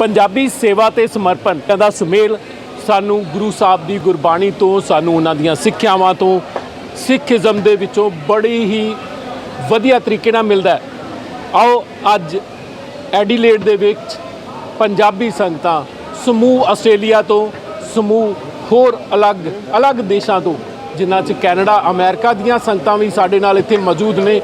ਪੰਜਾਬੀ ਸੇਵਾ ਤੇ ਸਮਰਪਣ ਦਾ ਸੁਮੇਲ ਸਾਨੂੰ ਗੁਰੂ ਸਾਹਿਬ ਦੀ ਗੁਰਬਾਣੀ ਤੋਂ, ਸਾਨੂੰ ਉਹਨਾਂ ਦੀਆਂ ਸਿੱਖਿਆਵਾਂ ਤੋਂ, ਸਿੱਖੀਜ਼ਮ ਦੇ ਵਿੱਚੋਂ ਬੜੀ ਹੀ ਵਧੀਆ ਤਰੀਕੇ ਨਾਲ ਮਿਲਦਾ ਹੈ। ਆਓ ਅੱਜ ਐਡੀਲੇਡ ਦੇ ਵਿੱਚ ਪੰਜਾਬੀ ਸੰਗਤਾਂ ਸਮੂਹ ਆਸਟ੍ਰੇਲੀਆ ਤੋਂ, ਸਮੂਹ ਹੋਰ ਅਲੱਗ ਅਲੱਗ ਦੇਸ਼ਾਂ ਤੋਂ, ਜਿਨ੍ਹਾਂ 'ਚ ਕੈਨੇਡਾ, ਅਮਰੀਕਾ ਦੀਆਂ ਸੰਗਤਾਂ ਵੀ ਸਾਡੇ ਨਾਲ ਇੱਥੇ ਮੌਜੂਦ ਨੇ।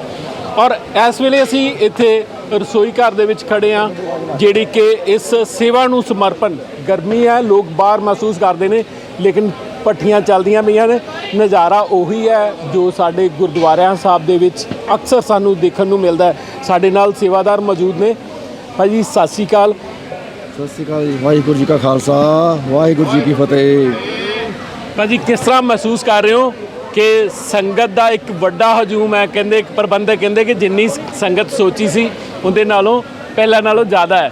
ਔਰ ਇਸ ਵੇਲੇ ਅਸੀਂ ਇੱਥੇ ਰਸੋਈ ਘਰ ਦੇ ਵਿੱਚ ਖੜੇ ਆ ਜਿਹੜੀ ਕਿ ਇਸ ਸੇਵਾ ਨੂੰ ਸਮਰਪਣ ਗਰਮੀ ਹੈ ਲੋਕ ਬਾਹਰ ਮਹਿਸੂਸ ਕਰਦੇ ਨੇ ਲੇਕਿਨ ਪੱਠੀਆਂ ਚੱਲਦੀਆਂ ਪਈਆਂ ਨੇ। ਨਜ਼ਾਰਾ ਉਹੀ ਹੈ ਜੋ ਸਾਡੇ ਗੁਰਦੁਆਰਿਆਂ ਸਾਹਿਬ ਦੇ ਵਿੱਚ ਅਕਸਰ ਸਾਨੂੰ ਦੇਖਣ ਨੂੰ ਮਿਲਦਾ ਹੈ। ਸਾਡੇ ਨਾਲ ਸੇਵਾਦਾਰ ਮੌਜੂਦ ਨੇ। ਭਾਜੀ ਸਤਿ ਸ਼੍ਰੀ ਅਕਾਲ। ਸਤਿ ਸ਼੍ਰੀ ਅਕਾਲ ਜੀ। ਵਾਹਿਗੁਰੂ ਜੀ ਕਾ ਖਾਲਸਾ ਵਾਹਿਗੁਰੂ ਜੀ ਕੀ ਫਤਿਹ। ਭਾਜੀ ਕਿਸ ਤਰ੍ਹਾਂ ਮਹਿਸੂਸ ਕਰ ਰਹੇ ਹੋ? ਕਿ ਸੰਗਤ ਦਾ ਇੱਕ ਵੱਡਾ ਹਜੂਮ ਹੈ ਕਹਿੰਦੇ ਇੱਕ ਪ੍ਰਬੰਧਕ ਕਹਿੰਦੇ ਕਿ ਜਿੰਨੀ ਸੰਗਤ ਸੋਚੀ ਸੀ ਉਹਦੇ ਨਾਲੋਂ ਪਹਿਲਾਂ ਨਾਲੋਂ ਜ਼ਿਆਦਾ ਹੈ।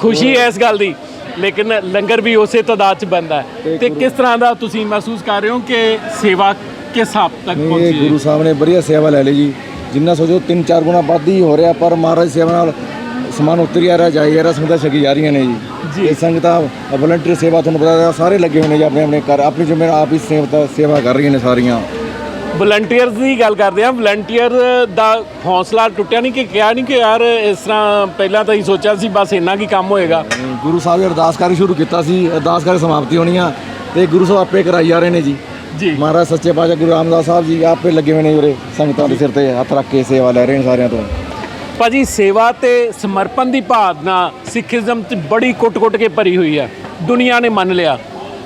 ਖੁਸ਼ੀ ਹੈ ਇਸ ਗੱਲ ਦੀ ਲੇਕਿਨ ਲੰਗਰ ਵੀ ਉਸੇ ਤਾਦਾਦ ਚ ਬੰਦਾ ਹੈ। ਤੇ ਕਿਸ ਤਰ੍ਹਾਂ ਦਾ ਤੁਸੀਂ ਮਹਿਸੂਸ ਕਰ ਰਹੇ ਹੋ ਕਿ ਸੇਵਾ ਕਿਸ ਹੱਦ ਤੱਕ ਪਹੁੰਚੀ ਗੁਰੂ ਸਾਹਿਬ ਨੇ ਵਧੀਆ ਸੇਵਾ ਲੈ ਲਈ ਜੀ। ਜਿੰਨਾ ਸੋਚੋ ਤਿੰਨ ਚਾਰ ਗੁਣਾ ਵੱਧ ਹੀ ਹੋ ਰਿਹਾ ਪਰ ਮਹਾਰਾਜ ਸੇਵਾ ਨਾਲ ਸਮਾਨ ਉਤਰੀ ਆ ਰਿਹਾ ਜਾਈ ਆ ਰਿਹਾ ਸੰਗਤਾਂ ਛਕੀ ਜਾ ਰਹੀਆਂ ਨੇ ਜੀ। ਜੀ। ਇਹ ਸੰਗਤਾਂ ਵਲੰਟੀਅਰ ਸੇਵਾ ਤੁਹਾਨੂੰ ਪਤਾ ਹੈ, ਸਾਰੇ ਲੱਗੇ ਹੋਏ ਨੇ ਜੀ ਆਪਣੇ ਆਪਣੇ ਘਰ ਆਪਣੀ ਜ਼ਿੰਮੇਵਾਰੀ ਆਪ ਹੀ ਸੇਵਾ ਸੇਵਾ ਕਰ ਰਹੀਆਂ ਨੇ ਸਾਰੀਆਂ। ਵਲੰਟੀਅਰਸ ਦੀ ਗੱਲ ਕਰਦੇ ਹਾਂ। ਵਲੰਟੀਅਰ ਦਾ ਹੌਸਲਾ ਟੁੱਟਿਆ ਨਹੀਂ ਕਿ ਕਿਹਾ ਨਹੀਂ ਕਿ ਯਾਰ ਇਸ ਤਰ੍ਹਾਂ ਪਹਿਲਾਂ ਤਾਂ ਹੀ ਸੋਚਿਆ ਸੀ ਬਸ ਇੰਨਾ ਕੀ ਕੰਮ ਹੋਏਗਾ। ਗੁਰੂ ਸਾਹਿਬ ਨੇ ਅਰਦਾਸ ਕਾਰੀ ਸ਼ੁਰੂ ਕੀਤਾ ਸੀ। ਅਰਦਾਸ ਕਾਰੀ ਸਮਾਪਤੀ ਹੋਣੀ ਆ ਤੇ ਗੁਰੂ ਸਾਹਿਬ ਆਪੇ ਕਰਾਈ ਜਾ ਰਹੇ ਨੇ ਜੀ। ਜੀ। ਮਹਾਰਾਜ ਸੱਚੇ ਪਾਤਸ਼ਾਹ ਗੁਰੂ ਰਾਮਦਾਸ ਸਾਹਿਬ ਜੀ ਆਪੇ ਲੱਗੇ ਹੋਏ ਨੇ ਉਰੇ। ਸੰਗਤਾਂ ਦੇ ਸਿਰ ਤੇ ਹੱਥ ਰੱਖ ਕੇ ਸੇਵਾ ਲੈ ਰਹੇ ਨੇ ਸਾਰਿਆਂ ਤੋਂ। ਭਾਜੀ, ਸੇਵਾ ਤੇ ਸਮਰਪਣ ਦੀ ਭਾਵਨਾ ਸਿੱਖੀਜ਼ਮ 'ਚ ਬੜੀ ਕੁੱਟ-ਕੁੱਟ ਕੇ ਭਰੀ ਹੋਈ ਹੈ। ਦੁਨੀਆ ਨੇ ਮੰਨ ਲਿਆ।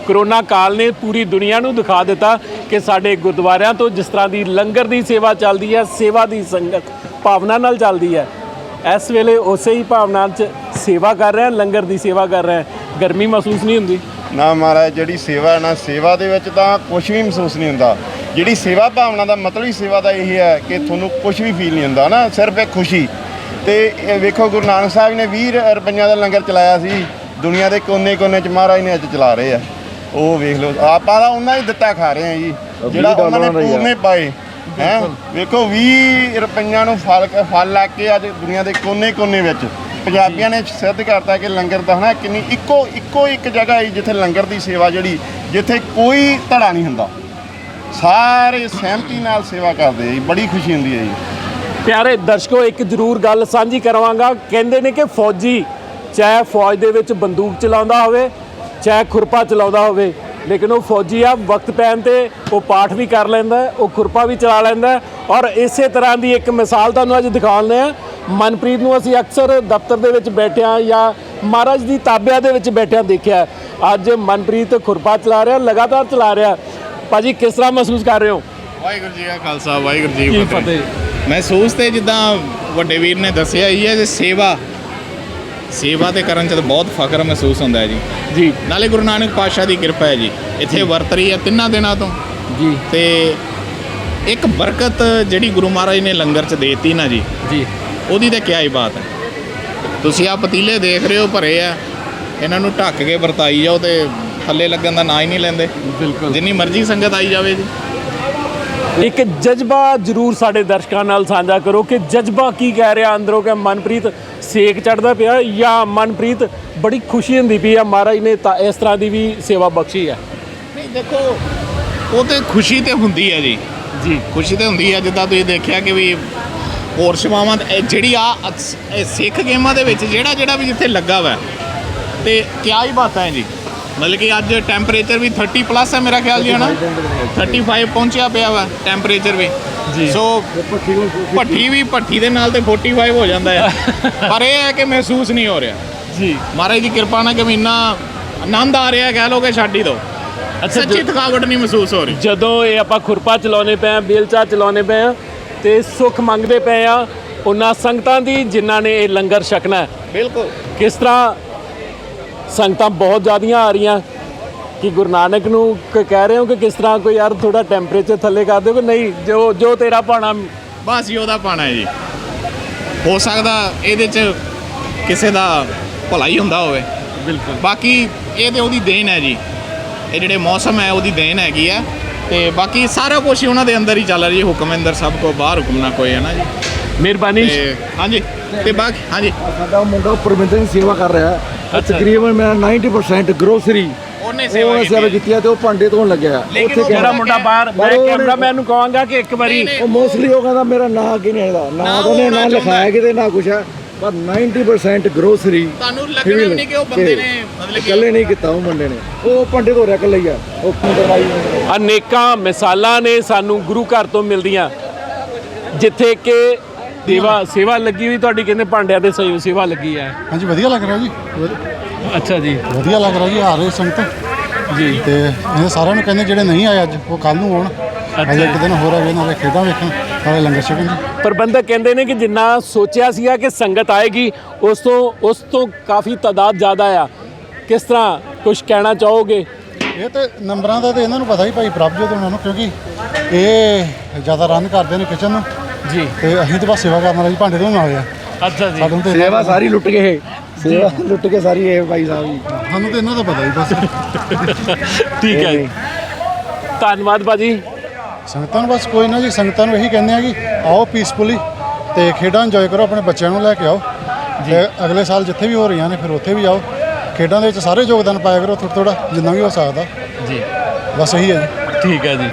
ਕਰੋਨਾ ਕਾਲ ਨੇ ਪੂਰੀ ਦੁਨੀਆ ਨੂੰ ਦਿਖਾ ਦਿੱਤਾ ਕਿ ਸਾਡੇ ਗੁਰਦੁਆਰਿਆਂ ਤੋਂ ਜਿਸ ਤਰ੍ਹਾਂ ਦੀ ਲੰਗਰ ਦੀ ਸੇਵਾ ਚੱਲਦੀ ਹੈ, ਸੇਵਾ ਦੀ ਸੰਗਤ ਭਾਵਨਾ ਨਾਲ ਚੱਲਦੀ ਹੈ। ਇਸ ਵੇਲੇ ਉਸੇ ਹੀ ਭਾਵਨਾ 'ਚ ਸੇਵਾ ਕਰ ਰਹੇ ਹਾਂ ਲੰਗਰ ਦੀ ਸੇਵਾ ਕਰ ਰਹੇ। ਹਾਂ ਗਰਮੀ ਮਹਿਸੂਸ ਨਹੀਂ ਹੁੰਦੀ। ਨਾ ਮਹਾਰਾਜ, ਜਿਹੜੀ ਸੇਵਾ ਹੈ ਨਾ ਸੇਵਾ ਦੇ ਵਿੱਚ ਤਾਂ ਕੁਝ ਵੀ ਮਹਿਸੂਸ ਨਹੀਂ ਹੁੰਦਾ। ਜਿਹੜੀ ਸੇਵਾ ਭਾਵਨਾ ਦਾ ਮਤਲਬ ਹੀ ਸੇਵਾ ਦਾ ਇਹ ਹੈ ਕਿ ਤੁਹਾਨੂੰ ਕੁਝ ਵੀ ਫੀਲ ਨਹੀਂ ਹੁੰਦਾ ਨਾ ਸਿਰਫ ਇੱਕ ਖੁਸ਼ੀ। ਤੇ ਇਹ ਵੇਖੋ ਗੁਰੂ ਨਾਨਕ ਸਾਹਿਬ ਨੇ 20 ਰੁਪਈਆਂ ਦਾ ਲੰਗਰ ਚਲਾਇਆ ਸੀ। ਦੁਨੀਆ ਦੇ ਕੋਨੇ-ਕੋਨੇ 'ਚ ਮਹਾਰਾਜ ਨੇ ਅੱਜ ਚਲਾ ਰਹੇ ਆ। ਉਹ ਵੇਖ ਲਓ ਆਪਾਂ ਤਾਂ ਉਹਨਾਂ ਹੀ ਦਿੱਤਾ ਖਾ ਰਹੇ ਆ ਜੀ। ਜਿਹੜਾ ਉਹਨਾਂ ਨੇ। ਪੂਰਨੇ ਪਾਏ ਹੈ? ਵੇਖੋ 20 ਰੁਪਈਆਂ ਨੂੰ ਫਲ ਫਲ ਲਾ ਕੇ ਅੱਜ ਦੁਨੀਆ ਦੇ ਕੋਨੇ-ਕੋਨੇ ਵਿੱਚ ਪੰਜਾਬੀਆਂ ਨੇ ਸਿੱਧ ਕਰਤਾ ਕਿ ਲੰਗਰ ਦਾ ਹਨਾ ਕਿੰਨੀ ਇੱਕੋ ਇੱਕੋ ਇੱਕ ਜਗ੍ਹਾ ਹੈ ਜਿੱਥੇ ਲੰਗਰ ਦੀ ਸੇਵਾ ਜਿਹੜੀ ਜਿੱਥੇ ਕੋਈ ਧੜਾ ਨਹੀਂ ਹੁੰਦਾ। ਸਾਰੇ ਸਹਿਮਤੀ ਨਾਲ ਸੇਵਾ ਕਰਦੇ ਆ ਜੀ ਬੜੀ ਖੁਸ਼ੀ ਹੁੰਦੀ ਹੈ ਜੀ। ਪਿਆਰੇ ਦਰਸ਼ਕੋ ਇੱਕ ਜ਼ਰੂਰ ਗੱਲ ਸਾਂਝੀ ਕਰਵਾਂਗਾ ਕਹਿੰਦੇ ਨੇ ਕਿ ਫੌਜੀ ਚਾਹੇ ਫੌਜ ਦੇ ਵਿੱਚ ਬੰਦੂਕ ਚਲਾਉਂਦਾ ਹੋਵੇ ਚਾਹੇ ਖੁਰਪਾ ਚਲਾਉਂਦਾ ਹੋਵੇ ਲੇਕਿਨ ਉਹ ਫੌਜੀ ਆ ਵਕਤ ਪੈਣ ਤੇ ਉਹ ਪਾਠ ਵੀ ਕਰ ਲੈਂਦਾ ਉਹ ਖੁਰਪਾ ਵੀ ਚਲਾ ਲੈਂਦਾ। ਔਰ ਇਸੇ ਤਰ੍ਹਾਂ ਦੀ ਇੱਕ ਮਿਸਾਲ ਤੁਹਾਨੂੰ ਅੱਜ ਦਿਖਾਉਂਦੇ ਆ। ਮਨਪ੍ਰੀਤ ਨੂੰ ਅਸੀਂ ਅਕਸਰ ਦਫ਼ਤਰ ਦੇ ਵਿੱਚ ਬੈਠਿਆਂ ਜਾਂ ਮਹਾਰਾਜ ਦੀ ਤਾਬਿਆ ਦੇ ਵਿੱਚ ਬੈਠਿਆਂ ਦੇਖਿਆ। ਅੱਜ ਮਨਪ੍ਰੀਤ ਖੁਰਪਾ ਚਲਾ ਰਿਹਾ ਲਗਾਤਾਰ ਚਲਾ ਰਿਹਾ। ਭਾਜੀ ਕਿਸ ਤਰ੍ਹਾਂ ਮਹਿਸੂਸ ਕਰ ਰਹੇ ਹੋ? ਵਾਹਿਗੁਰੂ ਜੀ ਕਾ ਖਾਲਸਾ ਵਾਹਿਗੁਰੂ ਜੀ ਕੀ ਫਤਿਹ। ਮਹਿਸੂਸ ਤੇ ਜਿੱਦਾਂ ਵੱਡੇ ਵੀਰ ਨੇ ਦੱਸਿਆ ਹੀ ਹੈ ਕਿ ਸੇਵਾ ਸੇਵਾ ਤੇ ਕਰਨ ਚ ਤਾਂ ਬਹੁਤ ਫਖਰ ਮਹਿਸੂਸ ਹੁੰਦਾ ਹੈ ਜੀ। ਜੀ। ਨਾਲੇ ਗੁਰੂ ਨਾਨਕ ਪਾਤਸ਼ਾਹ ਦੀ ਕਿਰਪਾ ਹੈ ਜੀ। ਇੱਥੇ ਵਰਤ ਰਹੀ ਹੈ ਤਿੰਨਾਂ ਦਿਨਾਂ ਤੋਂ। ਜੀ। ਤੇ ਇੱਕ ਬਰਕਤ ਜਿਹੜੀ ਗੁਰੂ ਮਹਾਰਾਜ ਨੇ ਲੰਗਰ ਚ ਦੇਤੀ ਨਾ ਜੀ ਜੀ। ਉਹਦੀ ਤਾਂ ਕਿਆ ਹੀ ਬਾਤ ਹੈ। ਤੁਸੀਂ ਆ ਪਤੀਲੇ ਦੇਖ ਰਹੇ ਹੋ ਭਰੇ ਆ। ਇਹਨਾਂ ਨੂੰ ਢੱਕ ਕੇ ਵਰਤਾਈ ਜਾਓ ਤੇ ਥੱਲੇ ਲੱਗਣ ਦਾ ਨਾਂ ਹੀ ਨਹੀਂ ਲੈਂਦੇ। ਬਿਲਕੁਲ। ਜਿੰਨੀ ਮਰਜ਼ੀ ਸੰਗਤ ਆਈ ਜਾਵੇ ਜੀ। ਇੱਕ ਜਜ਼ਬਾ ਜ਼ਰੂਰ ਸਾਡੇ ਦਰਸ਼ਕਾਂ ਨਾਲ ਸਾਂਝਾ ਕਰੋ ਕਿ ਜਜ਼ਬਾ ਕੀ ਕਹਿ ਰਿਹਾ ਅੰਦਰੋਂ ਕਿ ਮਨਪ੍ਰੀਤ ਸੇਕ ਚੜਦਾ ਪਿਆ ਜਾਂ ਮਨਪ੍ਰੀਤ ਬੜੀ ਖੁਸ਼ੀ ਹੁੰਦੀ ਪਈ ਆ। ਮਹਾਰਾਜ ਨੇ ਤਾਂ ਇਸ ਤਰ੍ਹਾਂ ਦੀ ਵੀ ਸੇਵਾ ਬਖਸ਼ੀ ਹੈ ਨਹੀਂ ਦੇਖੋ ਉਹ ਤੇ ਖੁਸ਼ੀ ਤੇ ਹੁੰਦੀ ਹੈ ਜੀ। ਜੀ। ਖੁਸ਼ੀ ਤੇ ਹੁੰਦੀ ਹੈ ਜਿੱਦਾਂ ਤੁਸੀਂ ਦੇਖਿਆ ਕਿ ਵੀ ਹੋਰ ਸੇਵਾਵਾਂ ਜਿਹੜੀ ਆ ਸਿੱਖ ਗੇਮਾਂ ਦੇ ਵਿੱਚ ਜਿਹੜਾ ਜਿਹੜਾ ਵੀ ਜਿੱਥੇ ਲੱਗਾ ਵਾ ਤੇ ਕਿਆ ਹੀ ਬਾਤਾਂ ਹੈ ਜੀ। ਮਤਲਬ ਕਿ ਅੱਜ ਟੈਂਪਰੇਚਰ ਵੀ 30 ਪਲੱਸ ਹੈ ਮੇਰਾ ਖਿਆਲ ਜੀ ਹਨਾ? 35 ਪਹੁੰਚਿਆ ਪਿਆ ਵਾ ਟੈਂਪਰੇਚਰ ਵੀ। ਜੀ। ਸੋ ਭੱਠੀ ਵੀ ਭੱਠੀ ਦੇ ਨਾਲ ਤੇ 45 ਹੋ ਜਾਂਦਾ ਹੈ ਪਰ ਇਹ ਹੈ ਕਿ ਮਹਿਸੂਸ ਨਹੀਂ ਹੋ ਰਿਹਾ। ਜੀ। ਮਹਾਰਾਜ ਦੀ ਕਿਰਪਾ ਨਾਲ ਕਿ ਇੰਨਾ ਆਨੰਦ ਆ ਰਿਹਾ ਕਹਿ ਲੋ ਕਿ ਛੱਡ ਹੀ ਦੋ ਅੱਛਾ, ਸੱਚੀ ਥਕਾਵਟ ਨਹੀਂ ਮਹਿਸੂਸ ਹੋ ਰਹੀ। ਜਦੋਂ ਇਹ ਆਪਾਂ ਖੁਰਪਾ ਚਲਾਉਨੇ ਪਏ ਆ ਬੇਲਚਾ ਚਲਾਉਨੇ ਪਏ ਆ ਤੇ ਸੁੱਖ ਮੰਗਦੇ ਪਏ ਆ ਉਹਨਾਂ ਸੰਗਤਾਂ ਦੀ ਜਿਨ੍ਹਾਂ ਨੇ ਇਹ ਲੰਗਰ ਛਕਣਾ ਬਿਲਕੁਲ। ਕਿਸ ਤਰ੍ਹਾਂ ਸੰਗਤਾਂ ਬਹੁਤ ਜ਼ਿਆਦੀਆਂ ਆ ਰਹੀਆਂ। ਕਿ ਗੁਰੂ ਨਾਨਕ ਨੂੰ ਕ- ਕਹਿ ਰਹੇ ਹੋ ਕਿ ਕਿਸ ਤਰ੍ਹਾਂ ਕੋਈ ਯਾਰ ਥੋੜਾ ਟੈਂਪਰੇਚਰ ਥੱਲੇ ਕਰ ਦਿਓ ਕਿ ਨਹੀਂ ਜੋ ਜੋ ਤੇਰਾ ਪਾਣਾ। ਬਸ ਹੀ ਉਹਦਾ ਪਾਣਾ ਹੈ ਜੀ। ਹੋ ਸਕਦਾ ਇਹਦੇ ਚ ਕਿਸੇ ਦਾ ਭਲਾ ਹੀ ਹੁੰਦਾ ਹੋਵੇ। ਬਿਲਕੁਲ। ਬਾਕੀ ਇਹ ਤੇ ਉਹਦੀ ਦੇਣ ਹੈ ਜੀ। ਇਹ ਜਿਹੜੇ ਮੌਸਮ ਹੈ ਉਹਦੀ ਦੇਣ ਹੈਗੀ ਆ ਤੇ ਬਾਕੀ ਸਾਰਾ ਕੁਝ ਹੀ ਉਹਨਾਂ ਦੇ ਅੰਦਰ ਹੀ ਚੱਲ ਰਹੀ ਹੈ ਹੁਕਮ ਅੰਦਰ ਸਭ ਕੋ ਬਾਹਰ ਹੁਕਮ ਨਾ ਕੋਈ ਹੈ ਨਾ ਜੀ। ਮਿਹਰਬਾਨੀ। ਤੇ ਹਾਂਜੀ ਤੇ ਬਾਕੀ ਹਾਂਜੀ। ਸਾਡਾ ਮੁੰਡਾ ਪਰਮਿੰਦਰ ਦੀ ਸੇਵਾ ਕਰ ਰਿਹਾ ਹੈ। ਤਕਰੀਬਨ ਮੇਰਾ 90% ਗਰੋਸਰੀ ਉਹਨੇ ਸੇਵਾ ਉਹ ਸੇਵਾ ਕੀਤੀ ਕੀਤੀ ਹੈ ਤੇ ਉਹ ਭਾਂਡੇ ਧੋਣ ਲੱਗਿਆ ਲੇਕਿਨ ਉੱਥੇ ਉਹ ਮੁੰਡਾ ਬਾਹਰ ਮੈਂ ਪਰ ਉਹ- ਕੈਮਰਾਮੈਨ ਨੂੰ ਕਹਾਂਗਾ ਕਿ ਇੱਕ ਵਾਰੀ ਉਹ ਮੋਸਟਲੀ ਉਹ ਕਹਿੰਦਾ ਮੇਰਾ ਨਾਂ ਕੀ ਨਹੀਂ ਇਹਦਾ ਨਾ ਤਾਂ ਉਹਨੇ ਨਾ ਲਿਖਾਇਆ ਕਿਤੇ ਨਾ ਕੁਛ ਹੈ। ਪਰ 90% ਗਰੋਸਰੀ ਤੁਹਾਨੂੰ ਲੱਗਣਾ ਵੀ ਨਹੀਂ ਕਿ ਉਹ ਬੰਦੇ ਨੇ ਮਤਲਬ ਕਿ ਇਕੱਲੇ ਨਹੀਂ ਕੀਤਾ ਉਹ ਮੁੰਡੇ ਨੇ। ਉਹ ਭਾਂਡੇ ਧੋ ਰਿਹਾ ਇਕੱਲੇ ਹੀ ਆ। ਉਹ ਅਨੇਕਾਂ ਮਿਸਾਲਾਂ ਨੇ ਸਾਨੂੰ ਗੁਰੂ ਘਰ ਤੋਂ ਮਿਲਦੀਆਂ ਜਿੱਥੇ ਕਿ ਸੇਵਾ ਸੇਵਾ ਲੱਗੀ ਹੋਈ ਤੁਹਾਡੀ ਕਹਿੰਦੇ ਭਾਂਡਿਆਂ ਦੇ ਸੇਵਾ ਸੇਵਾ ਲੱਗੀ ਹੈ। ਹਾਂਜੀ ਵਧੀਆ ਲੱਗ ਰਿਹਾ ਜੀ। ਵਧ- ਅੱਛਾ ਜੀ। ਵਧੀਆ ਲੱਗ ਰਿਹਾ ਜੀ ਆ ਰਹੇ ਸੰਗਤ। ਜੀ। ਤੇ ਇਹ ਸਾਰਿਆਂ ਨੂੰ ਕਹਿੰਦੇ ਜਿਹੜੇ ਨਹੀਂ ਆਏ ਅੱਜ ਉਹ ਕੱਲ ਨੂੰ ਆਉਣ। ਅਜੇ ਇੱਕ ਦਿਨ ਹੋਰ ਆਵੇ ਨਾਲੇ ਖੇਡਾਂ ਵੇਖਣ ਨਾਲੇ ਲੰਗਰ ਛਕਣ ਜੀ। ਪ੍ਰਬੰਧਕ ਕਹਿੰਦੇ ਨੇ ਕਿ ਜਿੰਨਾ ਸੋਚਿਆ ਸੀਗਾ ਕਿ ਸੰਗਤ ਆਏਗੀ ਉਸ ਤੋਂ ਉਸ ਤੋਂ ਕਾਫੀ ਤਾਦਾਦ ਜ਼ਿਆਦਾ ਆ। ਕਿਸ ਤਰ੍ਹਾਂ ਕੁਝ ਕਹਿਣਾ ਚਾਹੋਗੇ? ਇਹ ਤੇ ਨੰਬਰਾਂ ਦਾ ਤੇ ਇਹਨਾਂ ਨੂੰ ਪਤਾ ਹੀ ਭਾਈ ਪ੍ਰਭਜੋਤ ਉਹਨਾਂ ਨੂੰ ਕਿਉਂਕਿ ਇਹ ਜ਼ਿਆਦਾ ਰਨ ਕਰਦੇ ਨੇ ਕਿਚਨ ਨੂੰ। ਜੀ। ਤੇ ਅਸੀਂ ਤੇ ਬਸ ਸੇਵਾ ਕਰਨ ਵਾਲੇ ਭਾਂਡੇ ਧੋਣ ਵਾਲੇ ਆ। ਅੱਛਾ ਜੀ। ਸਾਨੂੰ ਤੇ ਸੇਵਾ ਸਾਰੀ ਲੁੱਟ ਗਏ। ਸੇਵਾ ਲੁੱਟ ਕੇ ਸਾਰੀ ਇਹ ਭਾਈ ਸਾਹਿਬ ਜੀ। ਸਾਨੂੰ ਤੇ ਇਹਨਾਂ ਦਾ ਪਤਾ ਹੀ ਬਸ। ਠੀਕ ਹੈ ਜੀ। ਧੰਨਵਾਦ ਬਾਜੀ ਸੰਗਤਾਂ ਨੂੰ ਬਸ ਕੋਈ ਨਾ ਜੀ ਸੰਗਤਾਂ ਨੂੰ ਇਹੀ ਕਹਿੰਦੇ ਆ ਕਿ ਆਓ ਪੀਸਫੁਲੀ ਤੇ ਖੇਡਾਂ ਇੰਜੋਏ ਕਰੋ ਆਪਣੇ ਬੱਚਿਆਂ ਨੂੰ ਲੈ ਕੇ ਆਓ। ਤੇ ਅਗਲੇ ਸਾਲ ਜਿੱਥੇ ਵੀ ਹੋ ਰਹੀਆਂ ਨੇ ਫਿਰ ਉੱਥੇ ਵੀ ਆਓ। ਖੇਡਾਂ ਦੇ ਵਿੱਚ ਸਾਰੇ ਯੋਗਦਾਨ ਪਾਇਆ ਕਰੋ ਥੋੜਾ ਥੋੜਾ ਜਿੰਨਾ ਵੀ ਹੋ ਸਕਦਾ। ਜੀ। ਬਸ ਇਹੀ ਹੈ ਜੀ। ਠੀਕ ਹੈ ਜੀ।